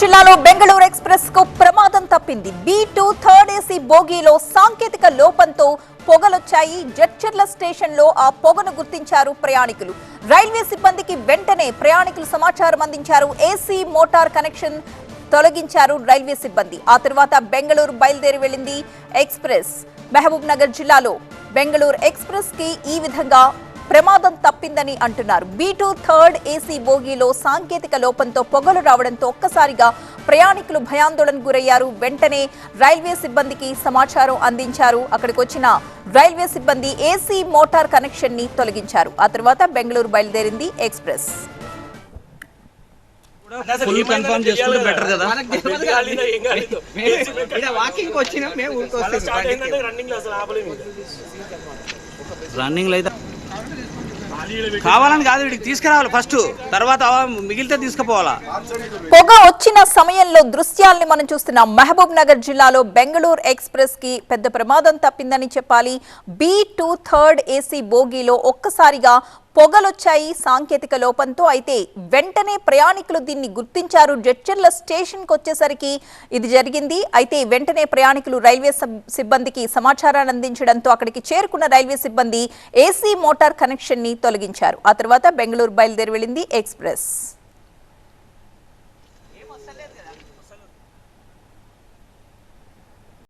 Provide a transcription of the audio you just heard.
జిల్లాలో బెంగళూరు ఎక్స్ప్రెస్కు ప్రమాదం తప్పింది. బీ టూ థర్డ్ ఏసీ బోగీలో సాంకేతిక లోపంతో పొగలొచ్చాయి. జడ్చర్ల స్టేషన్లో ఆ పొగను గుర్తించారు ప్రయాణికులు. రైల్వే సిబ్బందికి వెంటనే ప్రయాణికులు సమాచారం అందించారు. ఏసీ మోటార్ కనెక్షన్ తొలగించారు రైల్వే సిబ్బంది. ఆ తర్వాత బెంగళూరు బయలుదేరి వెళ్ళింది ఎక్స్ప్రెస్. మహబూబ్ నగర్ జిల్లాలో బెంగళూరు ఎక్స్ప్రెస్కి ఈ విధంగా ప్రమాదం తప్పిందని అంటున్నారు. బీ టూ థర్డ్ ఏసీ బోగీలో సాంకేతిక లోపంతో పొగలు రావడంతో ఒక్కసారిగా ప్రయాణికులు భయాందోళనకు గురయ్యారు. వెంటనే రైల్వే సిబ్బందికి సమాచారం అందించారు. అక్కడికి వచ్చిన రైల్వే సిబ్బంది ఏసీ మోటార్ కనెక్షన్ని తొలగించారు. ఆ తర్వాత బెంగళూరు బయలుదేరింది ఎక్స్ప్రెస్. ఫుల్ కన్ఫర్మ్ చేసుకుంటే బెటర్ కదా. వాకింగ్ వచ్చినాం మేము ఊరికి స్టార్ట్ అయిందంటే రన్నింగ్ అసలు ఆపలేము. రన్నింగ్ అయితే కావాలని కాదు వీడికి తీసుకురావాలి ఫస్ట్ తర్వాత మిగిలితే తీసుకుపోవాలా? పొగ వచ్చిన సమయంలో దృశ్యాల్ని మనం చూస్తున్నాం. మహబూబ్ నగర్ జిల్లాలో బెంగళూరు ఎక్స్ప్రెస్కి పెద్ద ప్రమాదం తప్పిందని చెప్పాలి. బి టూ థర్డ్ ఏసీ బోగీలో ఒక్కసారిగా పొగలొచ్చాయి సాంకేతిక లోపంతో. అయితే వెంటనే ప్రయాణికులు దీన్ని గుర్తించారు. జడ్చర్ల స్టేషన్కి వచ్చేసరికి ఇది జరిగింది. అయితే వెంటనే ప్రయాణికులు రైల్వే సబ్- సిబ్బందికి సమాచారాన్ని అందించడంతో అక్కడికి చేరుకున్న రైల్వే సిబ్బంది ఏసీ మోటార్ కనెక్షన్ని తొలగించారు. ఆ తర్వాత బెంగళూరు బయలుదేరి వెళ్ళింది ఎక్స్ప్రెస్.